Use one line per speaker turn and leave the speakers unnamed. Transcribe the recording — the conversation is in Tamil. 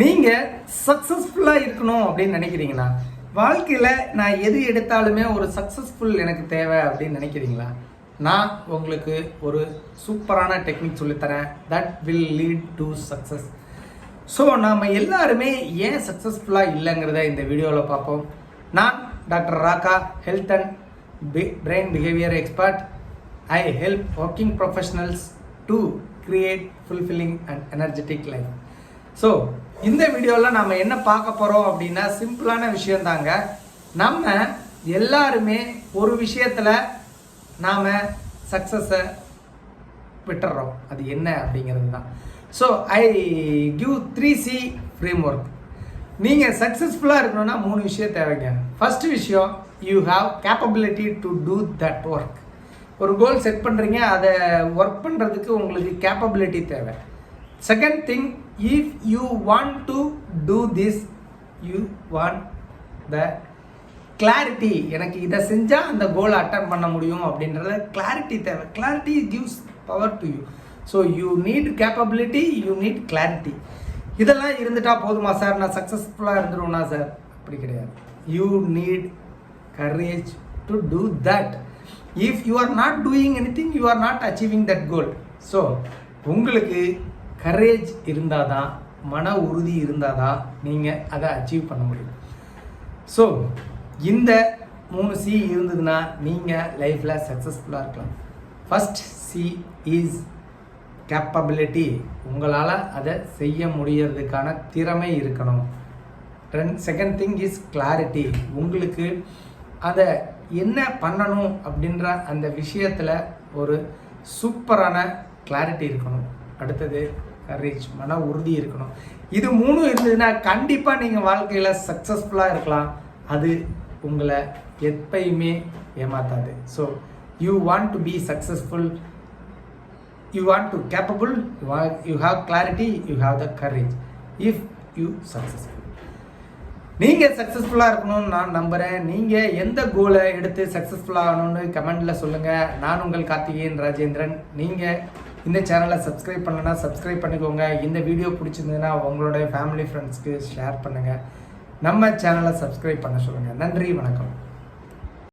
நீங்கள் சக்ஸஸ்ஃபுல்லாக இருக்கணும் அப்படின்னு நினைக்கிறீங்களா வாழ்க்கையில் நான் எது எடுத்தாலுமே ஒரு சக்ஸஸ்ஃபுல் எனக்கு தேவை அப்படின்னு நினைக்கிறீங்களா? நான் உங்களுக்கு ஒரு சூப்பரான டெக்னிக் சொல்லித்தரேன். That will lead to success so நாம் எல்லாருமே ஏன் சக்ஸஸ்ஃபுல்லாக இல்லைங்கிறத இந்த வீடியோவில் பார்ப்போம். நான் doctor Raga health and brain behaviour expert I help working professionals to create fulfilling and energetic life so இந்த வீடியோவில் நாம் என்ன பார்க்க போகிறோம் அப்படின்னா சிம்பிளான விஷயந்தாங்க நம்ம எல்லாருமே ஒரு விஷயத்தில் நாம் சக்ஸஸை விட்டுறோம். அது என்ன அப்படிங்கிறது தான். So I give three C framework நீங்கள் சக்ஸஸ்ஃபுல்லாக இருக்கணும்னா மூணு விஷயம் தேவைங்க. ஃபர்ஸ்ட் விஷயம் you have capability to do that work ஒரு கோல் செட் பண்ணுறீங்க அதை ஒர்க் பண்ணுறதுக்கு உங்களுக்கு கேப்பபிலிட்டி தேவை. Second thing if you want to do this you want the clarity எனக்கு இதை செஞ்சால் அந்த கோலை அட்டன் பண்ண முடியும் அப்படின்றத கிளாரிட்டி தேவை. Clarity gives power to you so you need capability you need clarity இதெல்லாம் இருந்துட்டா போதுமா சார் நான் சக்ஸஸ்ஃபுல்லாக இருந்துருவேனா சார் அப்படி கிடையாது. You need courage to do that if you are not doing anything you are not achieving that goal so உங்களுக்கு கரேஜ் இருந்தால் தான் மன உறுதி இருந்தால் தான் நீங்கள் அதை அச்சீவ் பண்ண முடியும். ஸோ இந்த மூணு சி இருந்ததுன்னா நீங்கள் லைஃப்பில் சக்ஸஸ்ஃபுல்லாக இருக்கலாம். ஃபஸ்ட் சி இஸ் கேப்பபிலிட்டி உங்களால் அதை செய்ய முடியறதுக்கான திறமை இருக்கணும். ரெண்ட் செகண்ட் திங் இஸ் கிளாரிட்டி உங்களுக்கு அதை என்ன பண்ணணும் அப்படின்ற அந்த விஷயத்தில் ஒரு சூப்பரான கிளாரிட்டி இருக்கணும். அடுத்தது கரேஜ் மன உறுதி இருக்கணும். இது மூணும் இருந்ததுன்னா கண்டிப்பாக நீங்கள் வாழ்க்கையில் சக்ஸஸ்ஃபுல்லாக இருக்கலாம். அது உங்களை எப்பயுமே ஏமாத்தாது. So you want to be successful you want to capable you have clarity you have the courage if you successful நீங்கள் சக்ஸஸ்ஃபுல்லாக இருக்கணும்னு நான் நம்புகிறேன் நீங்கள் எந்த கோலை எடுத்து சக்ஸஸ்ஃபுல்லாக ஆகணும்னு கமெண்டில் சொல்லுங்கள் நான் உங்கள் கார்த்திகேயன் ராஜேந்திரன். நீங்கள் இந்த சேனலை சப்ஸ்கிரைப் பண்ணலன்னா சப்ஸ்கிரைப் பண்ணிக்கோங்க. இந்த வீடியோ பிடிச்சிருந்ததுன்னா உங்களுடைய ஃபேமிலி ஃப்ரெண்ட்ஸ்க்கு ஷேர் பண்ணுங்கள் நம்ம சேனலை சப்ஸ்கிரைப் பண்ண சொல்லுங்கள் நன்றி வணக்கம்.